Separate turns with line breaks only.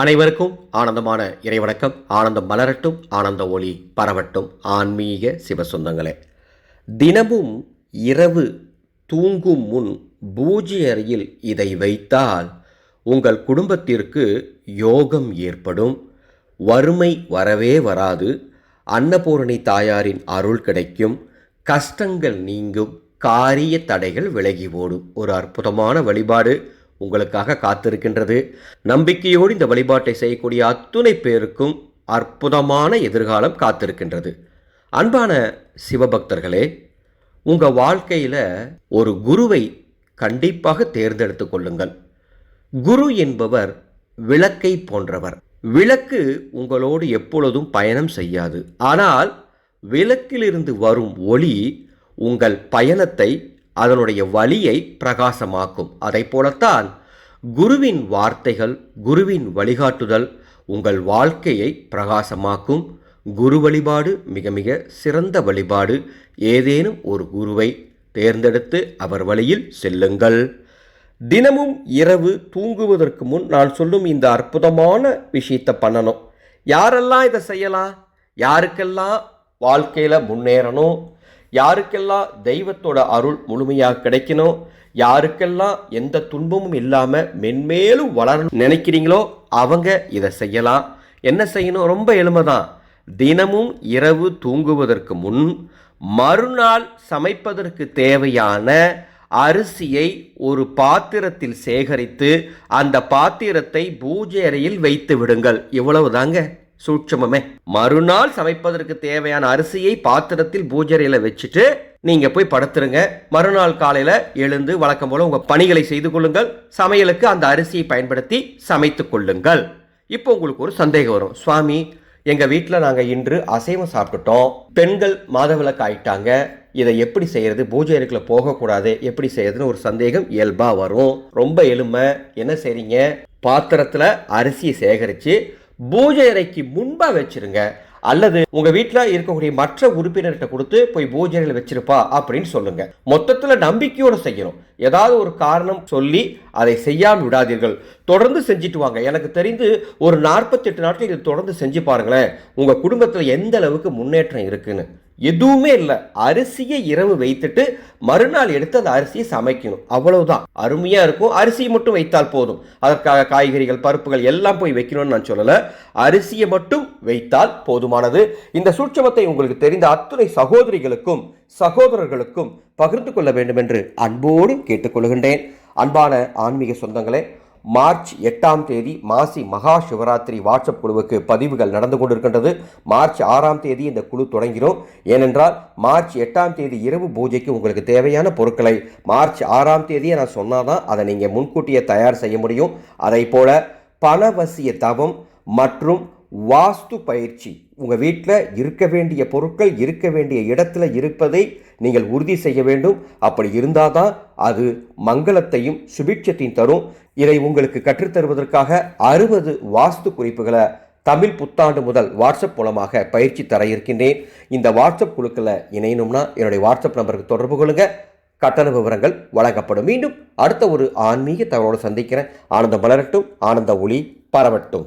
அனைவருக்கும் ஆனந்தமான இறைவணக்கம். ஆனந்தம் மலரட்டும் ஆனந்த ஒளி பரவட்டும். ஆன்மீக சிவசொந்தங்களே தினமும் இரவு தூங்கும் முன் பூஜை அறையில் இதை வைத்தால் உங்கள் குடும்பத்திற்கு யோகம் ஏற்படும். வறுமை வரவே வராது. அன்னபூரணி தாயாரின் அருள் கிடைக்கும். கஷ்டங்கள் நீங்கும். காரிய தடைகள் விலகி ஓடும். ஒரு அற்புதமான வழிபாடு. உங்களுக்காக காத்திருக்கின்றது. நம்பிக்கையோடு இந்த வழிபாட்டை செய்யக்கூடிய அத்துணை பேருக்கும் அற்புதமான எதிர்காலம் காத்திருக்கின்றது. அன்பான சிவபக்தர்களே உங்கள் வாழ்க்கையில் ஒரு குருவை கண்டிப்பாக தேர்ந்தெடுத்து கொள்ளுங்கள். குரு என்பவர் விளக்கை போன்றவர். விளக்கு உங்களோடு எப்பொழுதும் பயணம் செய்யாது. ஆனால் விளக்கிலிருந்து வரும் ஒளி உங்கள் பயணத்தை அதனுடைய வழியை பிரகாசமாக்கும். அதை போலத்தான் குருவின் வார்த்தைகள் குருவின் வழிகாட்டுதல் உங்கள் வாழ்க்கையை பிரகாசமாக்கும். குரு வழிபாடு மிக மிக சிறந்த வழிபாடு. ஏதேனும் ஒரு குருவை தேர்ந்தெடுத்து அவர் வழியில் செல்லுங்கள். தினமும் இரவு தூங்குவதற்கு முன் நான் சொல்லும் இந்த அற்புதமான விஷயத்தை பண்ணணும். யாரெல்லாம் இதை செய்யலாம்? யாருக்கெல்லாம் வாழ்க்கையில் முன்னேறணும்? யாருக்கெல்லாம் தெய்வத்தோட அருள் முழுமையாக கிடைக்கணும் யாருக்கெல்லாம் எந்த துன்பமும் இல்லாமல் மென்மேலும் வளரணும் நினைக்கிறீங்களோ அவங்க இதை செய்யலாம். என்ன செய்யணும்? ரொம்ப எளிமைதான். தினமும் இரவு தூங்குவதற்கு முன் மறுநாள் சமைப்பதற்கு தேவையான அரிசியை ஒரு பாத்திரத்தில் சேகரித்து அந்த பாத்திரத்தை பூஜை அறையில் வைத்து விடுங்கள். இவ்வளவுதாங்க. சூட்சமமே. மறுநாள் சமைப்பதற்கு தேவையான அரிசியை பாத்திரத்தில் பூஜரையில் வச்சுட்டு நீங்க போய் படுத்துருங்க. மறுநாள் காலையில எழுந்து வழக்கம் போல உங்க பணிகளை செய்து கொள்ளுங்கள். சமையலுக்கு அந்த அரிசியை பயன்படுத்தி சமைத்து கொள்ளுங்கள். இப்போ உங்களுக்கு ஒரு சந்தேகம் வரும். சுவாமி எங்க வீட்டில் நாங்கள் இன்று அசைவம் சாப்பிட்டுட்டோம். பெண்கள் மாதவிளக்கு ஆயிட்டாங்க. இதை எப்படி செய்யறது? பூஜை அறைக்குள்ள போகக்கூடாது. எப்படி செய்யறதுன்னு ஒரு சந்தேகம் இயல்பாக வரும். ரொம்ப எளிமை. என்ன செய்றீங்க? பாத்திரத்தில் அரிசியை சேகரித்து பூஜை அறைக்கு முன்பாக வச்சிருங்க. அல்லது உங்க வீட்டில் இருக்கக்கூடிய மற்ற உறுப்பினர்கிட்ட கொடுத்து போய் பூஜை அறையில் வச்சிருப்பா அப்படின்னு சொல்லுங்க. மொத்தத்தில் நம்பிக்கையோடு செய்யணும். ஏதாவது ஒரு காரணம் சொல்லி அதை செய்யாமல் விடாதீர்கள். தொடர்ந்து செஞ்சுட்டு வாங்க. எனக்கு தெரிந்து ஒரு நாற்பத்தெட்டு நாட்கள் இதை தொடர்ந்து செஞ்சு பாருங்களேன். உங்கள் குடும்பத்தில் எந்த அளவுக்கு முன்னேற்றம் இருக்குன்னு. எதுவுமே இல்லை. அரிசியை இரவு வைத்துட்டு மறுநாள் எடுத்து அந்த அரிசியை சமைக்கணும். அவ்வளவுதான். அருமையாக இருக்கும். அரிசியை மட்டும் வைத்தால் போதும். அதற்காக காய்கறிகள் பருப்புகள் எல்லாம் போய் வைக்கணும்னு நான் சொல்லலை. அரிசியை மட்டும் வைத்தால் போதுமானது. இந்த சூட்சமத்தை உங்களுக்கு தெரிந்த அத்துணை சகோதரிகளுக்கும் சகோதரர்களுக்கும் பகிர்ந்து கொள்ள வேண்டும் என்று அன்போடு கேட்டுக்கொள்கின்றேன். அன்பான ஆன்மீக சொந்தங்களே மார்ச் எட்டாம் தேதி மாசி மகா சிவராத்திரி வாட்ஸ்அப் குழுவுக்கு பதிவுகள் நடந்து கொண்டிருக்கின்றது. மார்ச் ஆறாம் தேதி இந்த குழு தொடங்கிடும். ஏனென்றால் மார்ச் எட்டாம் தேதி இரவு பூஜைக்கு உங்களுக்கு தேவையான பொருட்களை மார்ச் ஆறாம் தேதியை நான் சொன்னாதான் அதை நீங்கள் முன்கூட்டியே தயார் செய்ய முடியும். அதை போல பணவசிய தவம் மற்றும் வாஸ்து பயிற்சி. உங்கள் வீட்டில் இருக்க வேண்டிய பொருட்கள் இருக்க வேண்டிய இடத்துல இருப்பதை நீங்கள் உறுதி செய்ய வேண்டும். அப்படி இருந்தால் தான் அது மங்களத்தையும் சுபிட்சத்தையும் தரும். இதை உங்களுக்கு கற்றுத்தருவதற்காக அறுபது வாஸ்து குறிப்புகளை தமிழ் புத்தாண்டு முதல் வாட்ஸ்அப் மூலமாக பயிற்சி தர இருக்கின்றேன். இந்த வாட்ஸ்அப் குழுக்களில் இணையணும்னா என்னுடைய வாட்ஸ்அப் நம்பருக்கு தொடர்பு கொள்ளுங்க. கட்டண விவரங்கள் வழங்கப்படும். மீண்டும் அடுத்த ஒரு ஆன்மீக தகவலோடு சந்திக்கிறேன். ஆனந்தம் மலரட்டும். ஆனந்த ஒளி பரவட்டும்.